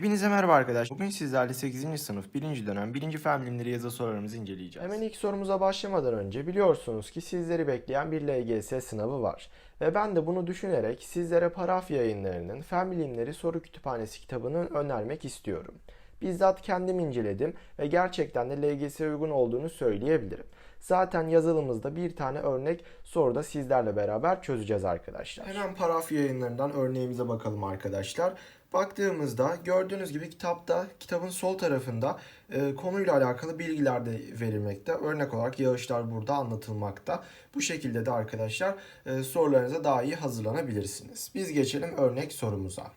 Hepinize merhaba arkadaşlar. Bugün sizlerle 8. sınıf 1. dönem 1. fen bilimleri yazı sorularımızı inceleyeceğiz. Hemen ilk sorumuza başlamadan önce biliyorsunuz ki sizleri bekleyen bir LGS sınavı var. Ve ben de bunu düşünerek sizlere Paraf yayınlarının Fen Bilimleri Soru Kütüphanesi kitabını önermek istiyorum. Bizzat kendim inceledim ve gerçekten de LGS'ye uygun olduğunu söyleyebilirim. Zaten yazılımızda bir tane örnek soruda sizlerle beraber çözeceğiz arkadaşlar. Hemen Paraf yayınlarından örneğimize bakalım arkadaşlar. Baktığımızda gördüğünüz gibi kitapta, kitabın sol tarafında e, konuyla alakalı bilgiler de verilmekte. Örnek olarak yağışlar burada anlatılmakta. Bu şekilde de arkadaşlar e, sorularınıza daha iyi hazırlanabilirsiniz. Biz geçelim örnek sorumuza.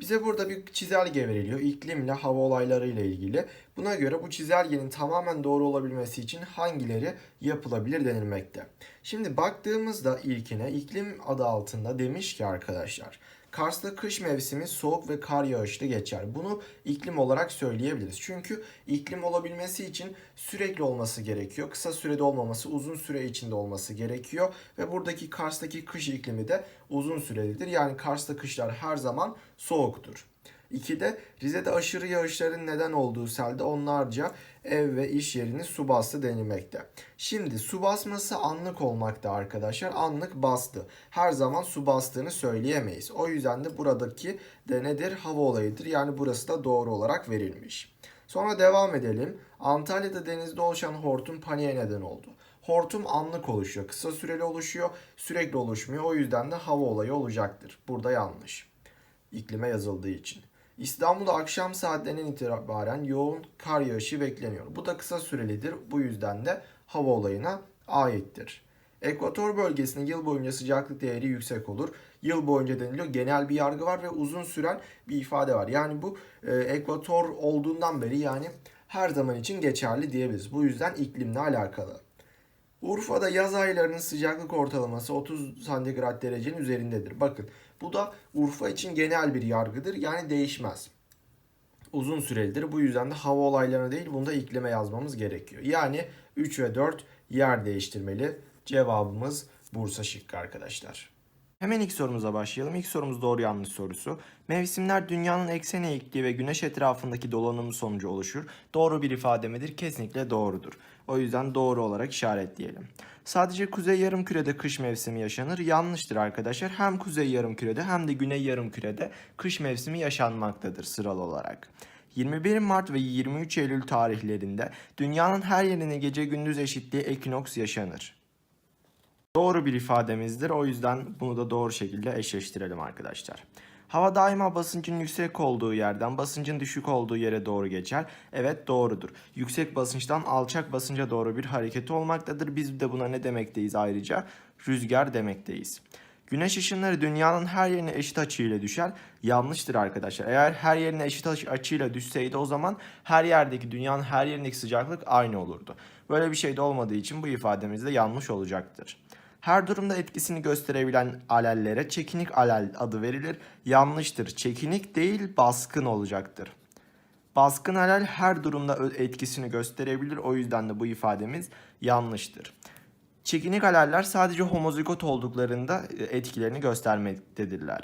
Bize burada bir çizelge veriliyor. İklimle hava olayları ile ilgili. Buna göre bu çizelgenin tamamen doğru olabilmesi için hangileri yapılabilir denilmekte. Şimdi baktığımızda ilkine iklim adı altında demiş ki arkadaşlar. Kars'ta kış mevsimi soğuk ve kar yağışlı geçer. Bunu iklim olarak söyleyebiliriz. Çünkü iklim olabilmesi için sürekli olması gerekiyor. Kısa sürede olmaması, uzun süre içinde olması gerekiyor. Ve buradaki Kars'taki kış iklimi de uzun sürelidir. Yani Kars'ta kışlar her zaman soğuktur. 2'de Rize'de aşırı yağışların neden olduğu selde onlarca ev ve iş yerini su bastı denilmekte. Şimdi su basması anlık olmakta arkadaşlar. Anlık bastı. Her zaman su bastığını söyleyemeyiz. O yüzden de buradaki de nedir? Hava olayıdır. Yani burası da doğru olarak verilmiş. Sonra devam edelim. Antalya'da denizde oluşan hortum paniğe neden oldu. Hortum anlık oluşuyor. Kısa süreli oluşuyor. Sürekli oluşmuyor. O yüzden de hava olayı olacaktır. Burada yanlış. İklime yazıldığı için. İstanbul'da akşam saatlerinden itibaren yoğun kar yağışı bekleniyor. Bu da kısa sürelidir. Bu yüzden de hava olayına aittir. Ekvator bölgesinde yıl boyunca sıcaklık değeri yüksek olur. Yıl boyunca deniliyor. Genel bir yargı var ve uzun süren bir ifade var. Yani bu e, ekvator olduğundan beri yani her zaman için geçerli diyebiliriz. Bu yüzden iklimle alakalı. Urfa'da yaz aylarının sıcaklık ortalaması 30 santigrat derecenin üzerindedir. Bakın bu da Urfa için genel bir yargıdır. Yani değişmez. Uzun sürelidir. Bu yüzden de hava olaylarına değil bunu da iklime yazmamız gerekiyor. Yani 3 ve 4 yer değiştirmeli. Cevabımız Bursa şıkkı arkadaşlar. Hemen ilk sorumuza başlayalım. İlk sorumuz doğru yanlış sorusu. Mevsimler dünyanın eksen eğikliği ve güneş etrafındaki dolanımı sonucu oluşur. Doğru bir ifade midir? Kesinlikle doğrudur. O yüzden doğru olarak işaretleyelim. Sadece kuzey yarımkürede kış mevsimi yaşanır. Yanlıştır arkadaşlar. Hem kuzey yarımkürede hem de güney yarımkürede kış mevsimi yaşanmaktadır sıralı olarak. 21 Mart ve 23 Eylül tarihlerinde dünyanın her yerine gece gündüz eşitliği ekinoks yaşanır. Doğru bir ifademizdir. O yüzden bunu da doğru şekilde eşleştirelim arkadaşlar. Hava daima basıncın yüksek olduğu yerden basıncın düşük olduğu yere doğru geçer. Evet doğrudur. Yüksek basınçtan alçak basınca doğru bir hareket olmaktadır. Biz de buna ne demekteyiz ayrıca? Rüzgar demekteyiz. Güneş ışınları dünyanın her yerine eşit açıyla düşer. Yanlıştır arkadaşlar. Eğer her yerine eşit açı- açıyla düşseydi o zaman her yerdeki dünyanın her yerindeki sıcaklık aynı olurdu. Böyle bir şey de olmadığı için bu ifademiz de yanlış olacaktır. Her durumda etkisini gösterebilen alellere çekinik alel adı verilir. Yanlıştır. Çekinik değil baskın olacaktır. Baskın alel her durumda etkisini gösterebilir. O yüzden de bu ifademiz yanlıştır. Çekinik aleller sadece homozigot olduklarında e, etkilerini göstermektedirler.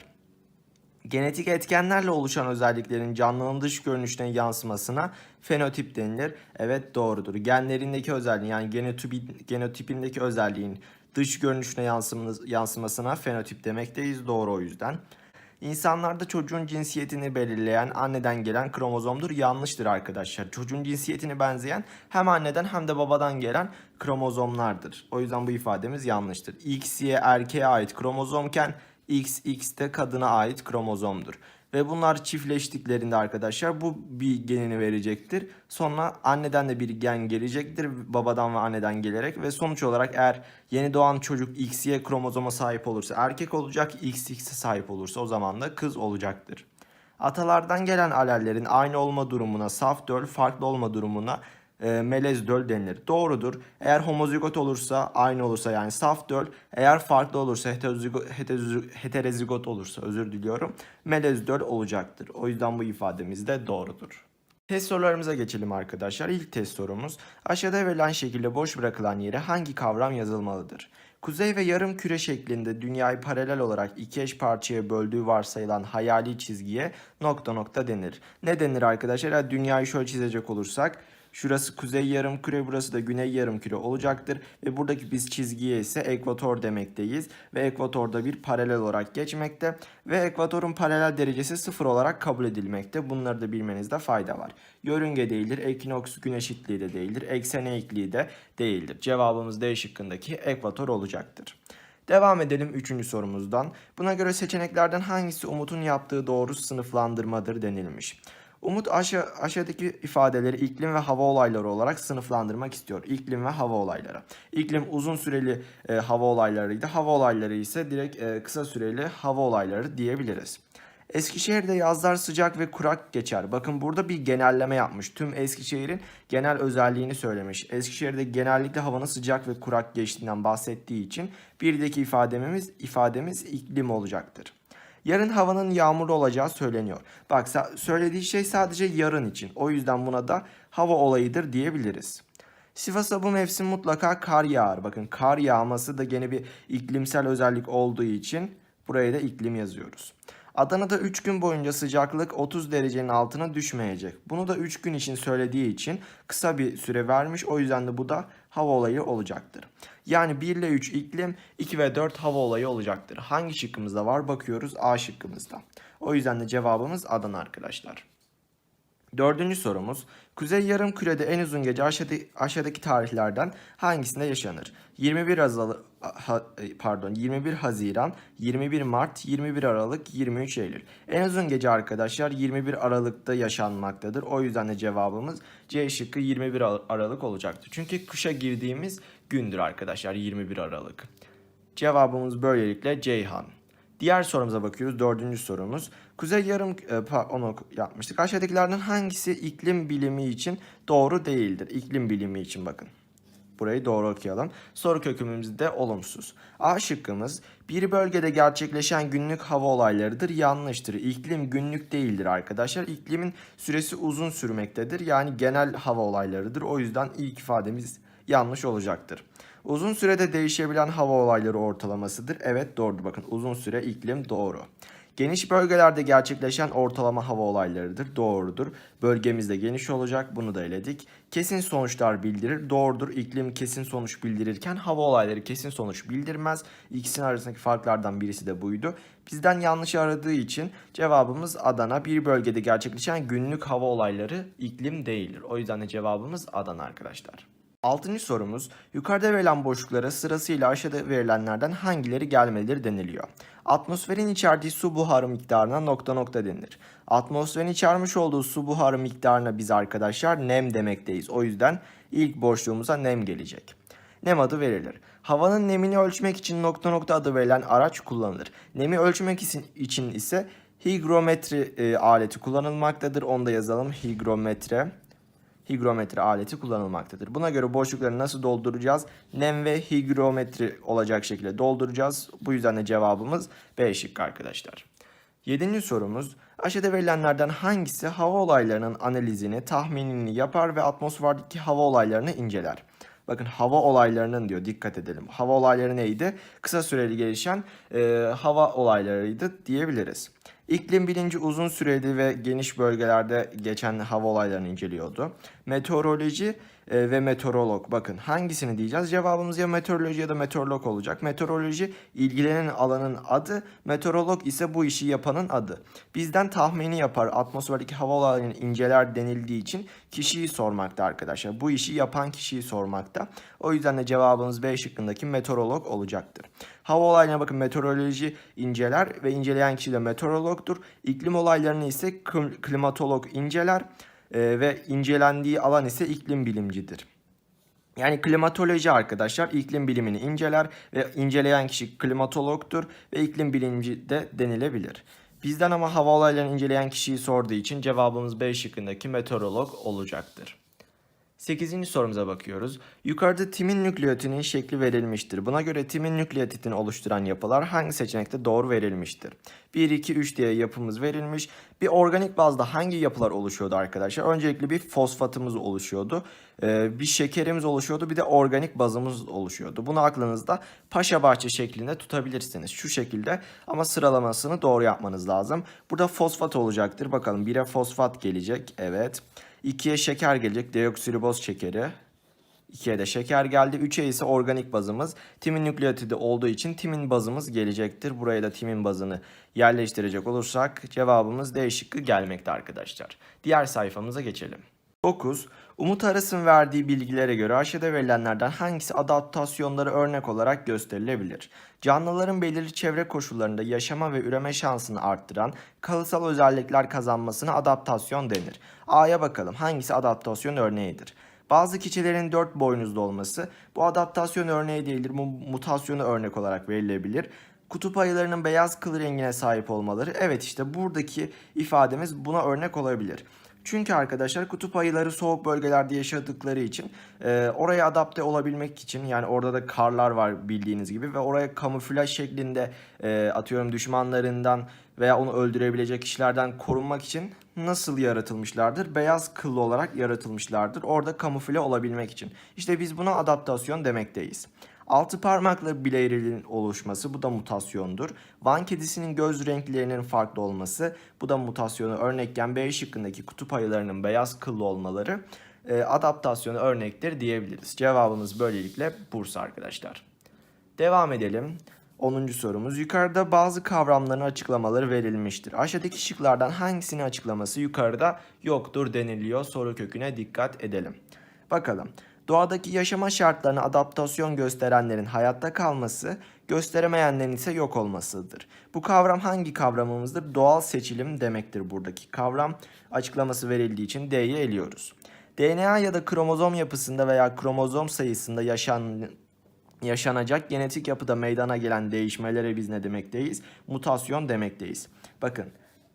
Genetik etkenlerle oluşan özelliklerin canlının dış görünüşüne yansımasına fenotip denilir. Evet doğrudur. Genlerindeki özelliğin yani genotipi- genotipindeki özelliğin dış görünüşüne yansıması- yansımasına fenotip demekteyiz. Doğru o yüzden. İnsanlarda çocuğun cinsiyetini belirleyen anneden gelen kromozomdur. Yanlıştır arkadaşlar. Çocuğun cinsiyetini benzeyen hem anneden hem de babadan gelen kromozomlardır. O yüzden bu ifademiz yanlıştır. XY erkeğe ait kromozomken XX de kadına ait kromozomdur. Ve bunlar çiftleştiklerinde arkadaşlar bu bir genini verecektir. Sonra anneden de bir gen gelecektir babadan ve anneden gelerek ve sonuç olarak eğer yeni doğan çocuk XY kromozoma sahip olursa erkek olacak, XX'e sahip olursa o zaman da kız olacaktır. Atalardan gelen alellerin aynı olma durumuna saf döl, farklı olma durumuna e, melez döl denilir. Doğrudur. Eğer homozigot olursa aynı olursa yani saf döl. Eğer farklı olursa heterozigot, heterozi- heterozigot olursa özür diliyorum. Melez döl olacaktır. O yüzden bu ifademiz de doğrudur. Test sorularımıza geçelim arkadaşlar. İlk test sorumuz aşağıda verilen şekilde boş bırakılan yere hangi kavram yazılmalıdır? Kuzey ve yarım küre şeklinde dünyayı paralel olarak iki eş parçaya böldüğü varsayılan hayali çizgiye nokta nokta denir. Ne denir arkadaşlar? Dünyayı şöyle çizecek olursak Şurası kuzey yarım küre, burası da güney yarım küre olacaktır. Ve buradaki biz çizgiye ise ekvator demekteyiz. Ve ekvatorda bir paralel olarak geçmekte. Ve ekvatorun paralel derecesi sıfır olarak kabul edilmekte. Bunları da bilmenizde fayda var. Yörünge değildir, ekinoks gün eşitliği de değildir, eksen eğikliği de değildir. Cevabımız D şıkkındaki ekvator olacaktır. Devam edelim 3. sorumuzdan. Buna göre seçeneklerden hangisi Umut'un yaptığı doğru sınıflandırmadır denilmiş. Umut aşağı, aşağıdaki ifadeleri iklim ve hava olayları olarak sınıflandırmak istiyor. İklim ve hava olayları. İklim uzun süreli e, hava olaylarıydı. Hava olayları ise direkt e, kısa süreli hava olayları diyebiliriz. Eskişehir'de yazlar sıcak ve kurak geçer. Bakın burada bir genelleme yapmış. Tüm Eskişehir'in genel özelliğini söylemiş. Eskişehir'de genellikle havanın sıcak ve kurak geçtiğinden bahsettiği için birdeki ifademiz ifademiz iklim olacaktır. Yarın havanın yağmurlu olacağı söyleniyor. Bak söylediği şey sadece yarın için. O yüzden buna da hava olayıdır diyebiliriz. Sivas'a bu mevsim mutlaka kar yağar. Bakın kar yağması da gene bir iklimsel özellik olduğu için buraya da iklim yazıyoruz. Adana'da 3 gün boyunca sıcaklık 30 derecenin altına düşmeyecek. Bunu da 3 gün için söylediği için kısa bir süre vermiş. O yüzden de bu da hava olayı olacaktır. Yani 1 ile 3 iklim, 2 ve 4 hava olayı olacaktır. Hangi şıkkımızda var bakıyoruz A şıkkımızda. O yüzden de cevabımız Adana arkadaşlar. Dördüncü sorumuz. Kuzey yarım kürede en uzun gece aşağıdaki, aşağıdaki tarihlerden hangisinde yaşanır? 21 Azal ha- pardon 21 Haziran, 21 Mart, 21 Aralık, 23 Eylül. En uzun gece arkadaşlar 21 Aralık'ta yaşanmaktadır. O yüzden de cevabımız C şıkkı 21 Ar- Aralık olacaktır. Çünkü kışa girdiğimiz gündür arkadaşlar 21 Aralık. Cevabımız böylelikle Ceyhan. Diğer sorumuza bakıyoruz. Dördüncü sorumuz. Kuzey yarım e, onu yapmıştık. Aşağıdakilerden hangisi iklim bilimi için doğru değildir? İklim bilimi için bakın. Burayı doğru okuyalım. Soru kökümüz de olumsuz. A şıkkımız bir bölgede gerçekleşen günlük hava olaylarıdır. Yanlıştır. İklim günlük değildir arkadaşlar. İklimin süresi uzun sürmektedir. Yani genel hava olaylarıdır. O yüzden ilk ifademiz yanlış olacaktır. Uzun sürede değişebilen hava olayları ortalamasıdır. Evet doğrudur. Bakın uzun süre iklim doğru. Geniş bölgelerde gerçekleşen ortalama hava olaylarıdır. Doğrudur. Bölgemiz de geniş olacak. Bunu da eledik. Kesin sonuçlar bildirir. Doğrudur. İklim kesin sonuç bildirirken hava olayları kesin sonuç bildirmez. İkisinin arasındaki farklardan birisi de buydu. Bizden yanlış aradığı için cevabımız Adana. Bir bölgede gerçekleşen günlük hava olayları iklim değildir. O yüzden de cevabımız Adana arkadaşlar. Altıncı sorumuz, yukarıda verilen boşluklara sırasıyla aşağıda verilenlerden hangileri gelmelidir deniliyor. Atmosferin içerdiği su buharı miktarına nokta nokta denilir. Atmosferin içermiş olduğu su buharı miktarına biz arkadaşlar nem demekteyiz. O yüzden ilk boşluğumuza nem gelecek. Nem adı verilir. Havanın nemini ölçmek için nokta nokta adı verilen araç kullanılır. Nemi ölçmek için, ise higrometri e, aleti kullanılmaktadır. Onu da yazalım higrometre higrometre aleti kullanılmaktadır. Buna göre boşlukları nasıl dolduracağız? Nem ve higrometri olacak şekilde dolduracağız. Bu yüzden de cevabımız B şıkkı arkadaşlar. Yedinci sorumuz. Aşağıda verilenlerden hangisi hava olaylarının analizini, tahminini yapar ve atmosferdeki hava olaylarını inceler? Bakın hava olaylarının diyor dikkat edelim. Hava olayları neydi? Kısa süreli gelişen e, hava olaylarıydı diyebiliriz. İklim bilinci uzun süreli ve geniş bölgelerde geçen hava olaylarını inceliyordu. Meteoroloji e, ve meteorolog bakın hangisini diyeceğiz? Cevabımız ya meteoroloji ya da meteorolog olacak. Meteoroloji ilgilenen alanın adı, meteorolog ise bu işi yapanın adı. Bizden tahmini yapar atmosferdeki hava olaylarını inceler denildiği için kişiyi sormakta arkadaşlar. Bu işi yapan kişiyi sormakta. O yüzden de cevabımız B şıkkındaki meteorolog olacaktır. Hava olaylarına bakın meteoroloji inceler ve inceleyen kişi de meteorologdur. İklim olaylarını ise klim- klimatolog inceler ve incelendiği alan ise iklim bilimcidir. Yani klimatoloji arkadaşlar iklim bilimini inceler ve inceleyen kişi klimatologtur ve iklim bilimci de denilebilir. Bizden ama hava olaylarını inceleyen kişiyi sorduğu için cevabımız B şıkkındaki meteorolog olacaktır. 8. sorumuza bakıyoruz. Yukarıda timin nükleotidinin şekli verilmiştir. Buna göre timin nükleotidini oluşturan yapılar hangi seçenekte doğru verilmiştir? 1, 2, 3 diye yapımız verilmiş. Bir organik bazda hangi yapılar oluşuyordu arkadaşlar? Öncelikle bir fosfatımız oluşuyordu. Ee, bir şekerimiz oluşuyordu. Bir de organik bazımız oluşuyordu. Bunu aklınızda paşa bahçe şeklinde tutabilirsiniz. Şu şekilde ama sıralamasını doğru yapmanız lazım. Burada fosfat olacaktır. Bakalım 1'e fosfat gelecek. Evet. 2'ye şeker gelecek. Deoksiriboz şekeri. 2'ye de şeker geldi. 3'e ise organik bazımız. Timin nükleotidi olduğu için timin bazımız gelecektir. Buraya da timin bazını yerleştirecek olursak cevabımız D şıkkı gelmekte arkadaşlar. Diğer sayfamıza geçelim. 9. Umut Aras'ın verdiği bilgilere göre aşağıda verilenlerden hangisi adaptasyonları örnek olarak gösterilebilir? Canlıların belirli çevre koşullarında yaşama ve üreme şansını arttıran kalıtsal özellikler kazanmasına adaptasyon denir. A'ya bakalım hangisi adaptasyon örneğidir? Bazı keçilerin dört boynuzlu olması bu adaptasyon örneği değildir. Bu mutasyonu örnek olarak verilebilir. Kutup ayılarının beyaz kıl rengine sahip olmaları. Evet işte buradaki ifademiz buna örnek olabilir. Çünkü arkadaşlar kutup ayıları soğuk bölgelerde yaşadıkları için e, oraya adapte olabilmek için yani orada da karlar var bildiğiniz gibi ve oraya kamuflaj şeklinde e, atıyorum düşmanlarından veya onu öldürebilecek kişilerden korunmak için nasıl yaratılmışlardır? Beyaz kıllı olarak yaratılmışlardır. Orada kamufle olabilmek için. İşte biz buna adaptasyon demekteyiz. Altı parmaklı bileğriliğin oluşması bu da mutasyondur. Van kedisinin göz renklerinin farklı olması bu da mutasyonu örnekken B şıkkındaki kutup ayılarının beyaz kıllı olmaları e, adaptasyonu örnektir diyebiliriz. Cevabımız böylelikle Bursa arkadaşlar. Devam edelim. 10. sorumuz. Yukarıda bazı kavramların açıklamaları verilmiştir. Aşağıdaki şıklardan hangisinin açıklaması yukarıda yoktur deniliyor. Soru köküne dikkat edelim. Bakalım. Doğadaki yaşama şartlarına adaptasyon gösterenlerin hayatta kalması, gösteremeyenlerin ise yok olmasıdır. Bu kavram hangi kavramımızdır? Doğal seçilim demektir buradaki kavram. Açıklaması verildiği için D'yi eliyoruz. DNA ya da kromozom yapısında veya kromozom sayısında yaşan yaşanacak genetik yapıda meydana gelen değişmelere biz ne demekteyiz? Mutasyon demekteyiz. Bakın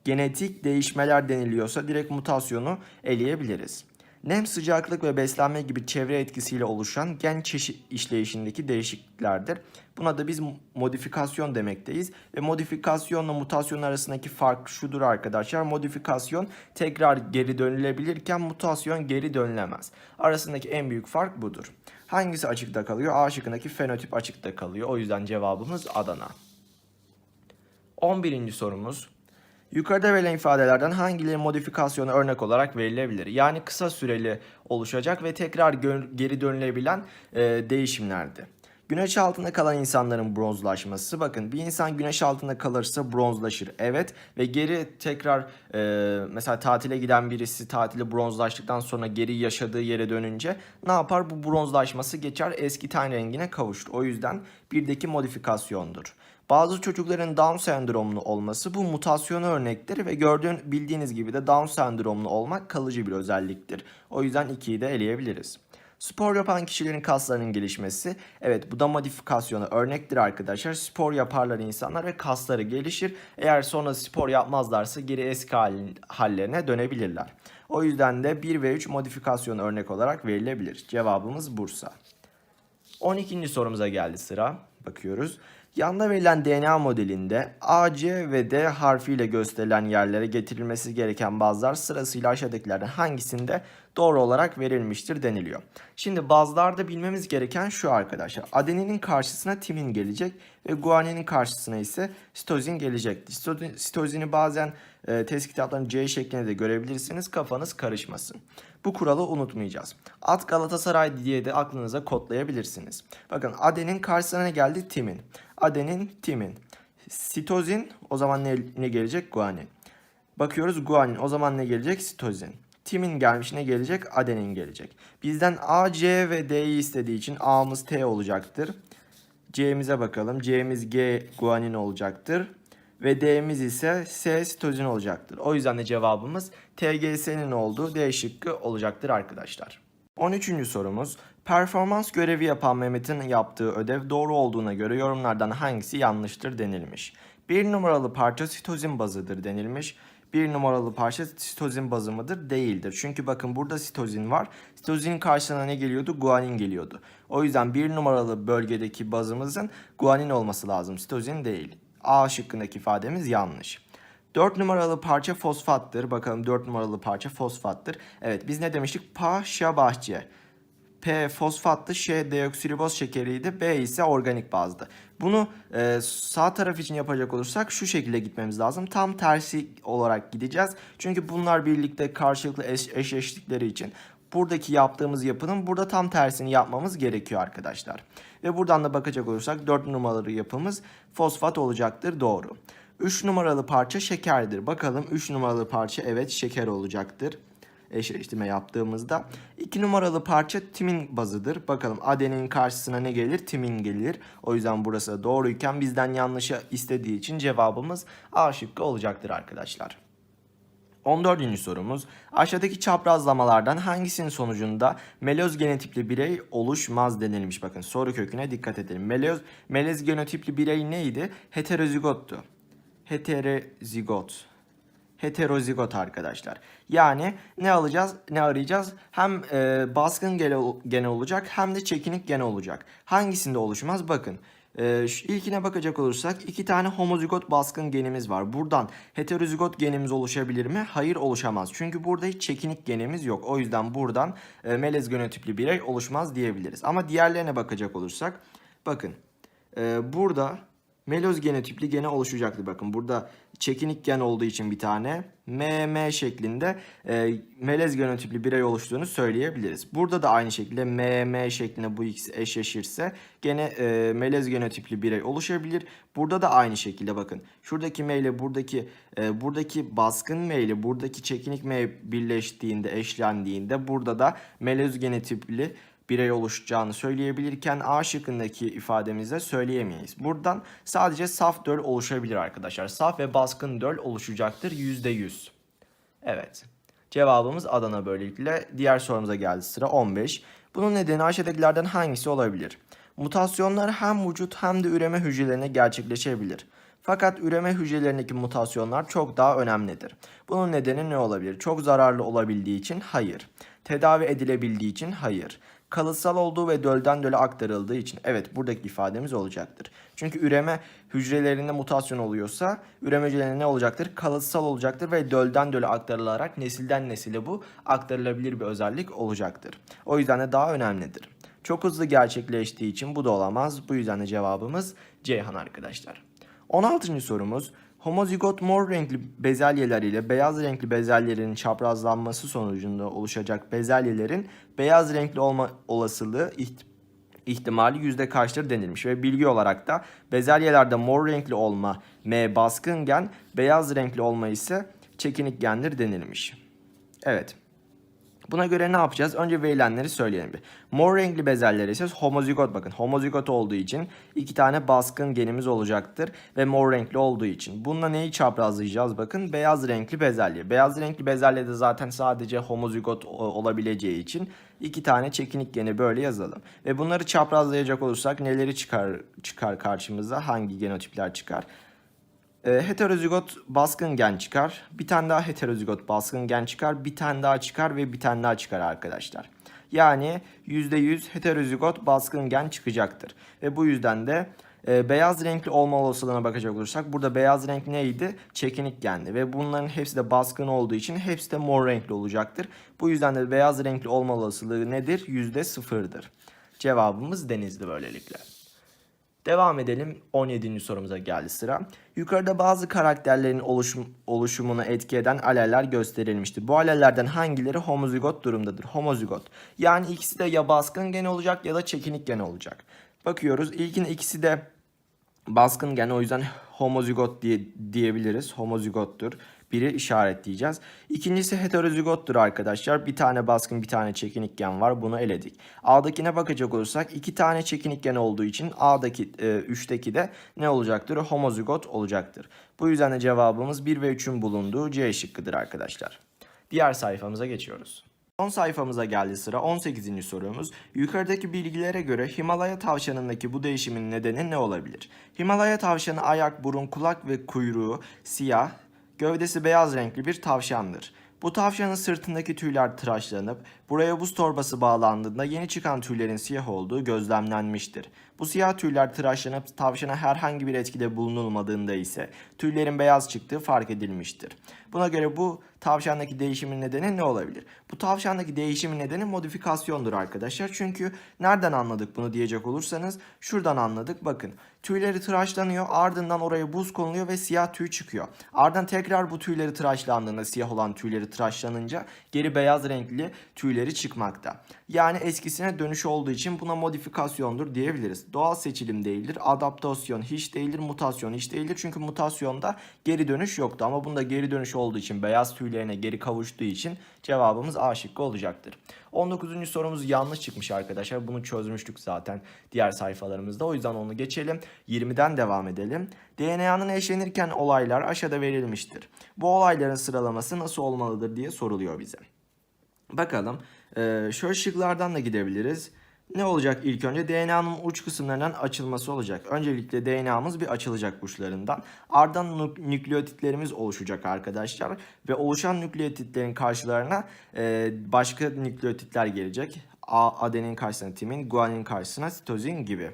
genetik değişmeler deniliyorsa direkt mutasyonu eleyebiliriz. Nem, sıcaklık ve beslenme gibi çevre etkisiyle oluşan gen çeşit işleyişindeki değişikliklerdir. Buna da biz modifikasyon demekteyiz. Ve modifikasyonla mutasyon arasındaki fark şudur arkadaşlar. Modifikasyon tekrar geri dönülebilirken mutasyon geri dönülemez. Arasındaki en büyük fark budur. Hangisi açıkta kalıyor? A şıkkındaki fenotip açıkta kalıyor. O yüzden cevabımız Adana. 11. sorumuz. Yukarıda verilen ifadelerden hangileri modifikasyona örnek olarak verilebilir? Yani kısa süreli oluşacak ve tekrar geri dönülebilen e, değişimlerdi. Güneş altında kalan insanların bronzlaşması. Bakın bir insan güneş altında kalırsa bronzlaşır. Evet ve geri tekrar e, mesela tatile giden birisi tatili bronzlaştıktan sonra geri yaşadığı yere dönünce ne yapar? Bu bronzlaşması geçer eski ten rengine kavuşur. O yüzden birdeki modifikasyondur. Bazı çocukların Down sendromlu olması bu mutasyona örnektir ve gördüğün bildiğiniz gibi de Down sendromlu olmak kalıcı bir özelliktir. O yüzden 2'yi de eleyebiliriz. Spor yapan kişilerin kaslarının gelişmesi. Evet bu da modifikasyona örnektir arkadaşlar. Spor yaparlar insanlar ve kasları gelişir. Eğer sonra spor yapmazlarsa geri eski hallerine dönebilirler. O yüzden de 1 ve 3 modifikasyon örnek olarak verilebilir. Cevabımız Bursa. 12. sorumuza geldi sıra. Bakıyoruz. Yanda verilen DNA modelinde A, C ve D harfiyle gösterilen yerlere getirilmesi gereken bazlar sırasıyla aşağıdakilerden hangisinde doğru olarak verilmiştir deniliyor. Şimdi bazlarda bilmemiz gereken şu arkadaşlar. Adeninin karşısına timin gelecek ve guaninin karşısına ise sitozin gelecektir. Sitozin- Sitozini bazen e, test kitaplarının C şeklinde de görebilirsiniz. Kafanız karışmasın. Bu kuralı unutmayacağız. At Galatasaray diye de aklınıza kodlayabilirsiniz. Bakın adenin karşısına geldi? Timin. Adenin, timin. Sitozin o zaman ne, ne gelecek? Guanin. Bakıyoruz guanin o zaman ne gelecek? Sitozin. Timin gelmiş ne gelecek? Adenin gelecek. Bizden A, C ve D'yi istediği için A'mız T olacaktır. C'mize bakalım. C'miz G guanin olacaktır. Ve D'miz ise S sitozin olacaktır. O yüzden de cevabımız TGS'nin olduğu D şıkkı olacaktır arkadaşlar. 13. sorumuz. Performans görevi yapan Mehmet'in yaptığı ödev doğru olduğuna göre yorumlardan hangisi yanlıştır denilmiş. Bir numaralı parça sitozin bazıdır denilmiş. Bir numaralı parça sitozin bazı mıdır? Değildir. Çünkü bakın burada sitozin var. Sitozinin karşısına ne geliyordu? Guanin geliyordu. O yüzden bir numaralı bölgedeki bazımızın guanin olması lazım. Sitozin değil. A şıkkındaki ifademiz yanlış. 4 numaralı parça fosfattır. Bakalım 4 numaralı parça fosfattır. Evet biz ne demiştik? Paşa bahçe. P fosfattı, Ş deoksiriboz şekeriydi, B ise organik bazdı. Bunu e, sağ taraf için yapacak olursak şu şekilde gitmemiz lazım. Tam tersi olarak gideceğiz. Çünkü bunlar birlikte karşılıklı eş, eşleştikleri için buradaki yaptığımız yapının burada tam tersini yapmamız gerekiyor arkadaşlar. Ve buradan da bakacak olursak 4 numaralı yapımız fosfat olacaktır doğru. 3 numaralı parça şekerdir. Bakalım 3 numaralı parça evet şeker olacaktır eşleştirme yaptığımızda. 2 numaralı parça timin bazıdır. Bakalım adenin karşısına ne gelir? Timin gelir. O yüzden burası doğruyken bizden yanlışı istediği için cevabımız A şıkkı olacaktır arkadaşlar. 14. sorumuz. Aşağıdaki çaprazlamalardan hangisinin sonucunda meloz genotipli birey oluşmaz denilmiş. Bakın soru köküne dikkat edelim. Meloz, melez genotipli birey neydi? Heterozigottu. Heterozigot heterozigot arkadaşlar. Yani ne alacağız, ne arayacağız? Hem e, baskın gene, olacak hem de çekinik gene olacak. Hangisinde oluşmaz? Bakın. E, şu ilkine bakacak olursak iki tane homozigot baskın genimiz var. Buradan heterozigot genimiz oluşabilir mi? Hayır oluşamaz. Çünkü burada hiç çekinik genimiz yok. O yüzden buradan e, melez genotipli birey oluşmaz diyebiliriz. Ama diğerlerine bakacak olursak bakın e, burada Meloz genotipli gene oluşacaktır. Bakın burada çekinik gen olduğu için bir tane MM şeklinde e, melez genotipli birey oluştuğunu söyleyebiliriz. Burada da aynı şekilde MM şeklinde bu ikisi eşleşirse gene e, melez genotipli birey oluşabilir. Burada da aynı şekilde bakın. Şuradaki M ile buradaki e, buradaki baskın M ile buradaki çekinik M birleştiğinde, eşlendiğinde burada da melez genotipli birey oluşacağını söyleyebilirken A şıkkındaki ifademizde söyleyemeyiz. Buradan sadece saf döl oluşabilir arkadaşlar. Saf ve baskın döl oluşacaktır %100. Evet. Cevabımız Adana böylelikle. Diğer sorumuza geldi sıra 15. Bunun nedeni aşağıdakilerden hangisi olabilir? Mutasyonlar hem vücut hem de üreme hücrelerine gerçekleşebilir. Fakat üreme hücrelerindeki mutasyonlar çok daha önemlidir. Bunun nedeni ne olabilir? Çok zararlı olabildiği için hayır. Tedavi edilebildiği için hayır kalıtsal olduğu ve dölden döle aktarıldığı için evet buradaki ifademiz olacaktır. Çünkü üreme hücrelerinde mutasyon oluyorsa üreme hücrelerinde ne olacaktır? Kalıtsal olacaktır ve dölden döle aktarılarak nesilden nesile bu aktarılabilir bir özellik olacaktır. O yüzden de daha önemlidir. Çok hızlı gerçekleştiği için bu da olamaz. Bu yüzden de cevabımız Ceyhan arkadaşlar. 16. sorumuz Homozigot mor renkli bezelyeler ile beyaz renkli bezelyelerin çaprazlanması sonucunda oluşacak bezelyelerin beyaz renkli olma olasılığı iht- ihtimali yüzde kaçtır denilmiş ve bilgi olarak da bezelyelerde mor renkli olma M baskın gen, beyaz renkli olma ise çekinik gendir denilmiş. Evet. Buna göre ne yapacağız? Önce verilenleri söyleyelim bir. Mor renkli bezeller ise homozigot bakın. Homozigot olduğu için iki tane baskın genimiz olacaktır ve mor renkli olduğu için. Bununla neyi çaprazlayacağız? Bakın beyaz renkli bezelye. Beyaz renkli bezelye de zaten sadece homozigot o- olabileceği için iki tane çekinik geni böyle yazalım. Ve bunları çaprazlayacak olursak neleri çıkar çıkar karşımıza? Hangi genotipler çıkar? E, heterozigot baskın gen çıkar. Bir tane daha heterozigot baskın gen çıkar. Bir tane daha çıkar ve bir tane daha çıkar arkadaşlar. Yani %100 heterozigot baskın gen çıkacaktır. Ve bu yüzden de e, beyaz renkli olma olasılığına bakacak olursak burada beyaz renk neydi? Çekinik gendi ve bunların hepsi de baskın olduğu için hepsi de mor renkli olacaktır. Bu yüzden de beyaz renkli olma olasılığı nedir? %0'dır. Cevabımız denizli böylelikle. Devam edelim 17. sorumuza geldi sıra. Yukarıda bazı karakterlerin oluşum, oluşumunu etki eden aleller gösterilmiştir. Bu alellerden hangileri homozigot durumdadır? Homozigot. Yani ikisi de ya baskın gen olacak ya da çekinik gen olacak. Bakıyoruz ilkin ikisi de baskın gen o yüzden homozigot diye diyebiliriz. Homozigottur. Biri işaretleyeceğiz. İkincisi heterozigottur arkadaşlar. Bir tane baskın bir tane çekinik gen var. Bunu eledik. A'dakine bakacak olursak iki tane çekinik gen olduğu için A'daki e, 3'teki de ne olacaktır? Homozigot olacaktır. Bu yüzden de cevabımız 1 ve 3'ün bulunduğu C şıkkıdır arkadaşlar. Diğer sayfamıza geçiyoruz. Son sayfamıza geldi sıra 18. sorumuz. Yukarıdaki bilgilere göre Himalaya tavşanındaki bu değişimin nedeni ne olabilir? Himalaya tavşanı ayak, burun, kulak ve kuyruğu siyah, Gövdesi beyaz renkli bir tavşandır. Bu tavşanın sırtındaki tüyler tıraşlanıp buraya buz torbası bağlandığında yeni çıkan tüylerin siyah olduğu gözlemlenmiştir. Bu siyah tüyler tıraşlanıp tavşana herhangi bir etkide bulunulmadığında ise tüylerin beyaz çıktığı fark edilmiştir. Buna göre bu tavşandaki değişimin nedeni ne olabilir? Bu tavşandaki değişimin nedeni modifikasyondur arkadaşlar. Çünkü nereden anladık bunu diyecek olursanız şuradan anladık. Bakın tüyleri tıraşlanıyor ardından oraya buz konuluyor ve siyah tüy çıkıyor. Ardından tekrar bu tüyleri tıraşlandığında siyah olan tüyleri tıraşlanınca geri beyaz renkli tüyleri çıkmakta. Yani eskisine dönüş olduğu için buna modifikasyondur diyebiliriz. Doğal seçilim değildir, adaptasyon hiç değildir, mutasyon hiç değildir. Çünkü mutasyonda geri dönüş yoktu ama bunda geri dönüş olduğu için beyaz tüylerine geri kavuştuğu için cevabımız A şıkkı olacaktır. 19. sorumuz yanlış çıkmış arkadaşlar. Bunu çözmüştük zaten diğer sayfalarımızda. O yüzden onu geçelim. 20'den devam edelim. DNA'nın eşlenirken olaylar aşağıda verilmiştir. Bu olayların sıralaması nasıl olmalıdır diye soruluyor bize. Bakalım. Ee, şöyle şıklardan da gidebiliriz. Ne olacak ilk önce? DNA'nın uç kısımlarından açılması olacak. Öncelikle DNA'mız bir açılacak uçlarından. Ardından nük- nükleotitlerimiz oluşacak arkadaşlar. Ve oluşan nükleotitlerin karşılarına e, başka nükleotitler gelecek. A, adenin karşısına timin, guanin karşısına sitozin gibi.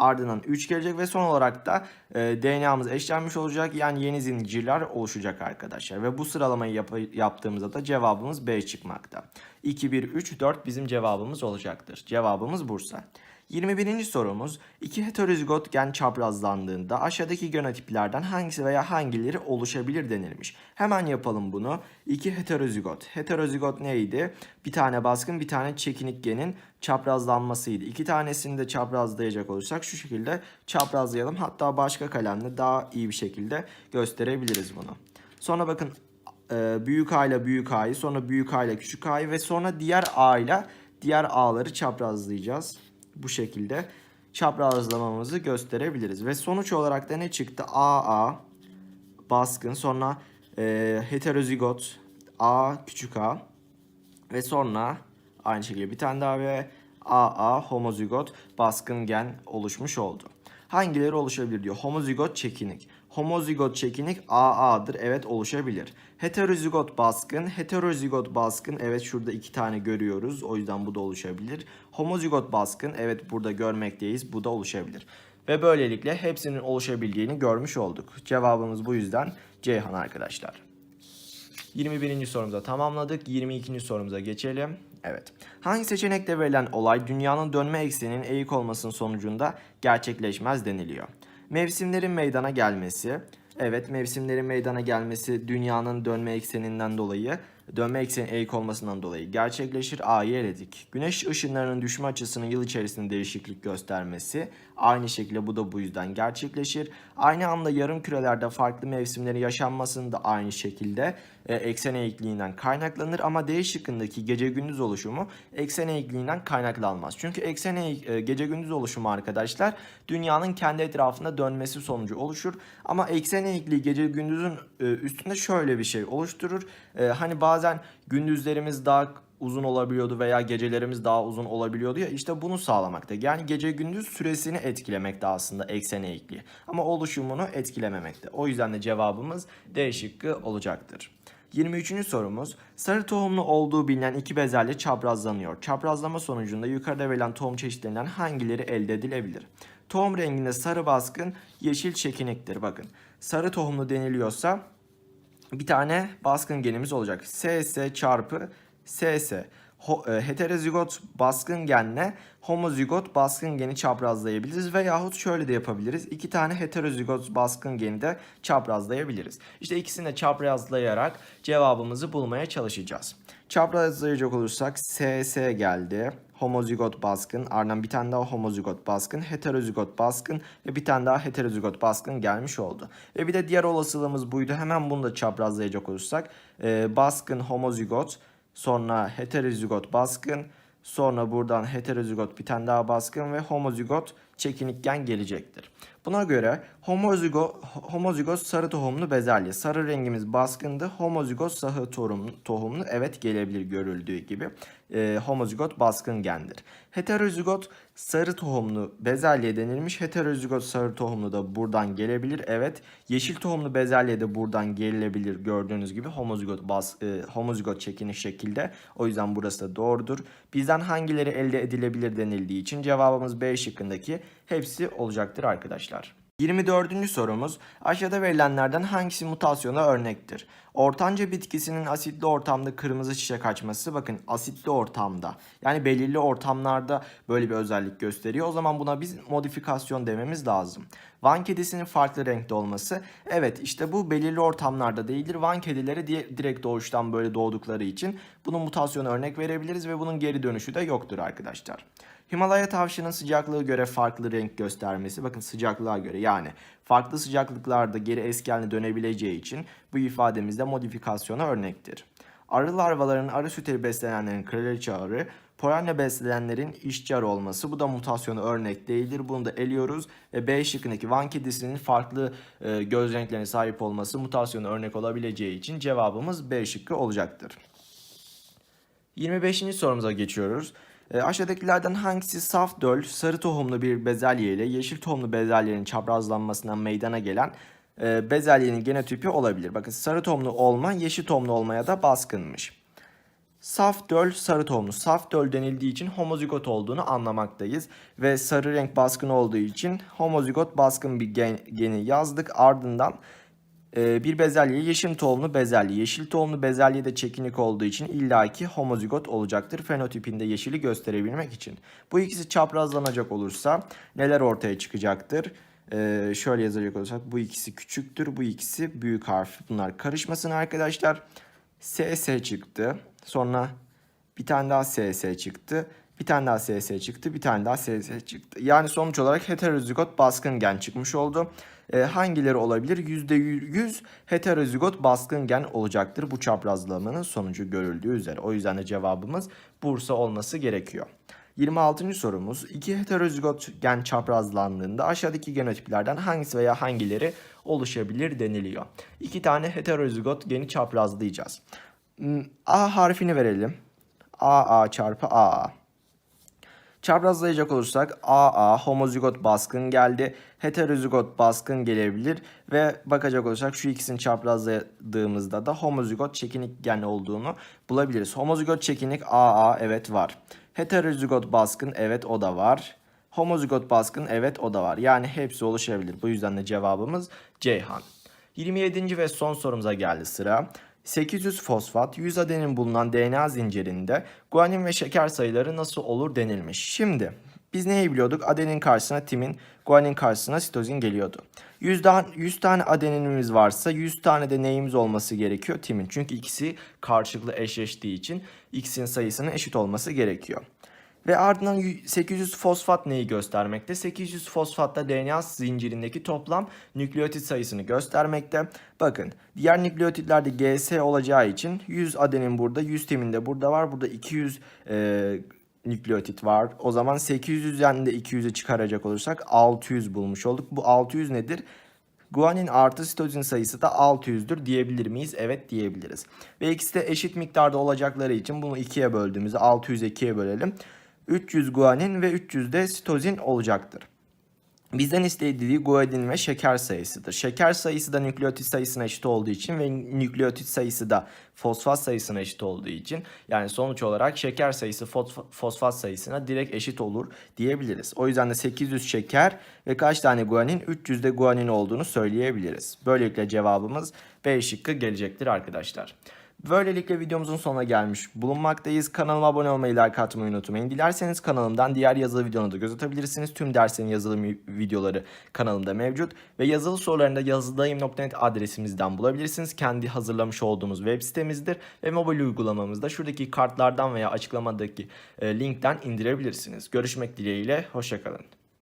Ardından 3 gelecek ve son olarak da e, DNA'mız eşlenmiş olacak. Yani yeni zincirler oluşacak arkadaşlar. Ve bu sıralamayı yap- yaptığımızda da cevabımız B çıkmakta. 2, 1, 3, 4 bizim cevabımız olacaktır. Cevabımız Bursa. 21. sorumuz iki heterozigot gen çaprazlandığında aşağıdaki genotiplerden hangisi veya hangileri oluşabilir denilmiş. Hemen yapalım bunu. İki heterozigot. Heterozigot neydi? Bir tane baskın bir tane çekinik genin çaprazlanmasıydı. İki tanesini de çaprazlayacak olursak şu şekilde çaprazlayalım. Hatta başka kalemle daha iyi bir şekilde gösterebiliriz bunu. Sonra bakın e, büyük A ile büyük A'yı sonra büyük A ile küçük A'yı ve sonra diğer A ile diğer A'ları çaprazlayacağız. Bu şekilde çaprazlamamızı gösterebiliriz. Ve sonuç olarak da ne çıktı? AA baskın sonra e, heterozigot A küçük A ve sonra aynı şekilde bir tane daha ve AA homozigot baskın gen oluşmuş oldu. Hangileri oluşabilir diyor. Homozigot çekinik. Homozigot çekinik AA'dır. Evet oluşabilir. Heterozigot baskın. Heterozigot baskın. Evet şurada iki tane görüyoruz. O yüzden bu da oluşabilir. Homozigot baskın. Evet burada görmekteyiz. Bu da oluşabilir. Ve böylelikle hepsinin oluşabildiğini görmüş olduk. Cevabımız bu yüzden Ceyhan arkadaşlar. 21. sorumuza tamamladık. 22. sorumuza geçelim. Evet. Hangi seçenekte verilen olay dünyanın dönme ekseninin eğik olmasının sonucunda gerçekleşmez deniliyor? Mevsimlerin meydana gelmesi. Evet, mevsimlerin meydana gelmesi dünyanın dönme ekseninden dolayı, dönme ekseni eğik olmasından dolayı gerçekleşir. A'yı eledik. Güneş ışınlarının düşme açısının yıl içerisinde değişiklik göstermesi. Aynı şekilde bu da bu yüzden gerçekleşir. Aynı anda yarım kürelerde farklı mevsimlerin yaşanmasının da aynı şekilde eksen eğikliğinden kaynaklanır ama D şıkkındaki gece gündüz oluşumu eksen eğikliğinden kaynaklanmaz. Çünkü eksen eğik, e, gece gündüz oluşumu arkadaşlar dünyanın kendi etrafında dönmesi sonucu oluşur. Ama eksen eğikliği gece gündüzün e, üstünde şöyle bir şey oluşturur. E, hani bazen gündüzlerimiz daha uzun olabiliyordu veya gecelerimiz daha uzun olabiliyordu ya işte bunu sağlamakta. Yani gece gündüz süresini etkilemekte aslında eksen eğikliği. Ama oluşumunu etkilememekte. O yüzden de cevabımız D şıkkı olacaktır. 23. sorumuz sarı tohumlu olduğu bilinen iki bezelye çaprazlanıyor. Çaprazlama sonucunda yukarıda verilen tohum çeşitlerinden hangileri elde edilebilir? Tohum renginde sarı baskın, yeşil çekiniktir. Bakın sarı tohumlu deniliyorsa bir tane baskın genimiz olacak. SS çarpı SS. E, heterozigot baskın genle homozigot baskın geni çaprazlayabiliriz veyahut şöyle de yapabiliriz. İki tane heterozigot baskın geni de çaprazlayabiliriz. İşte ikisini de çaprazlayarak cevabımızı bulmaya çalışacağız. Çaprazlayacak olursak SS geldi. Homozigot baskın, ardından bir tane daha homozigot baskın, heterozigot baskın ve bir tane daha heterozigot baskın gelmiş oldu. Ve bir de diğer olasılığımız buydu. Hemen bunu da çaprazlayacak olursak e, baskın homozigot, sonra heterozigot baskın, sonra buradan heterozigot bir tane daha baskın ve homozigot çekinik gen gelecektir. Buna göre homozigo, homozigos sarı tohumlu bezelye. Sarı rengimiz baskındı. Homozigos sarı tohumlu, tohumlu evet gelebilir görüldüğü gibi. E, homozigot baskın gendir. Heterozigot sarı tohumlu bezelye denilmiş. Heterozigot sarı tohumlu da buradan gelebilir. Evet. Yeşil tohumlu bezelye de buradan gelebilir gördüğünüz gibi. Homozigot, bas, e, homozigot çekiniş şekilde. O yüzden burası da doğrudur. Bizden hangileri elde edilebilir denildiği için cevabımız B şıkkındaki hepsi olacaktır arkadaşlar. 24. sorumuz aşağıda verilenlerden hangisi mutasyona örnektir? Ortanca bitkisinin asitli ortamda kırmızı çiçek açması bakın asitli ortamda yani belirli ortamlarda böyle bir özellik gösteriyor. O zaman buna biz modifikasyon dememiz lazım. Van kedisinin farklı renkte olması evet işte bu belirli ortamlarda değildir. Van kedileri direkt doğuştan böyle doğdukları için bunun mutasyona örnek verebiliriz ve bunun geri dönüşü de yoktur arkadaşlar. Himalaya tavşanın sıcaklığı göre farklı renk göstermesi bakın sıcaklığa göre yani farklı sıcaklıklarda geri eski haline dönebileceği için bu ifademizde modifikasyona örnektir. Arı larvalarının arı sütleri beslenenlerin kraliçe arı, polenle beslenenlerin işçi arı olması bu da mutasyona örnek değildir. Bunu da eliyoruz ve B şıkkındaki Van kedisinin farklı e, göz renklerine sahip olması mutasyona örnek olabileceği için cevabımız B şıkkı olacaktır. 25. sorumuza geçiyoruz. E, aşağıdakilerden hangisi saf döl, sarı tohumlu bir bezelye ile yeşil tohumlu bezelyenin çaprazlanmasından meydana gelen e, bezelyenin genotipi olabilir? Bakın sarı tohumlu olma, yeşil tohumlu olmaya da baskınmış. Saf döl, sarı tohumlu. Saf döl denildiği için homozigot olduğunu anlamaktayız. Ve sarı renk baskın olduğu için homozigot baskın bir gen, geni yazdık. Ardından bir bezelye yeşil tohumlu bezelye. Yeşil tohumlu bezelye de çekinik olduğu için illaki homozigot olacaktır. Fenotipinde yeşili gösterebilmek için. Bu ikisi çaprazlanacak olursa neler ortaya çıkacaktır? Ee, şöyle yazacak olursak bu ikisi küçüktür, bu ikisi büyük harf. Bunlar karışmasın arkadaşlar. SS çıktı. Sonra bir tane daha SS çıktı. Bir tane daha SS çıktı. Bir tane daha SS çıktı. Yani sonuç olarak heterozigot baskın gen çıkmış oldu. Ee, hangileri olabilir? %100 heterozigot baskın gen olacaktır bu çaprazlamanın sonucu görüldüğü üzere. O yüzden de cevabımız Bursa olması gerekiyor. 26. sorumuz iki heterozigot gen çaprazlandığında aşağıdaki genotiplerden hangisi veya hangileri oluşabilir deniliyor. İki tane heterozigot geni çaprazlayacağız. Hmm, A harfini verelim. AA çarpı AA. Çaprazlayacak olursak AA homozigot baskın geldi. Heterozigot baskın gelebilir ve bakacak olursak şu ikisini çaprazladığımızda da homozigot çekinik gen olduğunu bulabiliriz. Homozigot çekinik AA evet var. Heterozigot baskın evet o da var. Homozigot baskın evet o da var. Yani hepsi oluşabilir. Bu yüzden de cevabımız Ceyhan. 27. ve son sorumuza geldi sıra. 800 fosfat 100 adenin bulunan DNA zincirinde guanin ve şeker sayıları nasıl olur denilmiş. Şimdi biz neyi biliyorduk? Adenin karşısına timin, guanin karşısına sitozin geliyordu. 100, daha, 100 tane adeninimiz varsa 100 tane de neyimiz olması gerekiyor? Timin. Çünkü ikisi karşılıklı eşleştiği için ikisinin sayısının eşit olması gerekiyor. Ve ardından 800 fosfat neyi göstermekte? 800 fosfatta DNA zincirindeki toplam nükleotit sayısını göstermekte. Bakın diğer nükleotitlerde GS olacağı için 100 adenin burada, 100 timin de burada var. Burada 200 e, nükleotit var. O zaman 800'den de 200'ü çıkaracak olursak 600 bulmuş olduk. Bu 600 nedir? Guanin artı sitozin sayısı da 600'dür diyebilir miyiz? Evet diyebiliriz. Ve ikisi de eşit miktarda olacakları için bunu ikiye böldüğümüzde 600'e 2'ye bölelim. 300 guanin ve 300 de sitozin olacaktır. Bizden istediği guanin ve şeker sayısıdır. Şeker sayısı da nükleotit sayısına eşit olduğu için ve nükleotit sayısı da fosfat sayısına eşit olduğu için yani sonuç olarak şeker sayısı fosfat sayısına direkt eşit olur diyebiliriz. O yüzden de 800 şeker ve kaç tane guanin 300 de guanin olduğunu söyleyebiliriz. Böylelikle cevabımız B şıkkı gelecektir arkadaşlar. Böylelikle videomuzun sonuna gelmiş bulunmaktayız. Kanalıma abone olmayı, like atmayı unutmayın. Dilerseniz kanalımdan diğer yazılı videonu da göz atabilirsiniz. Tüm derslerin yazılı videoları kanalımda mevcut. Ve yazılı sorularını da yazıldayım.net adresimizden bulabilirsiniz. Kendi hazırlamış olduğumuz web sitemizdir. Ve mobil uygulamamızda şuradaki kartlardan veya açıklamadaki linkten indirebilirsiniz. Görüşmek dileğiyle, hoşçakalın.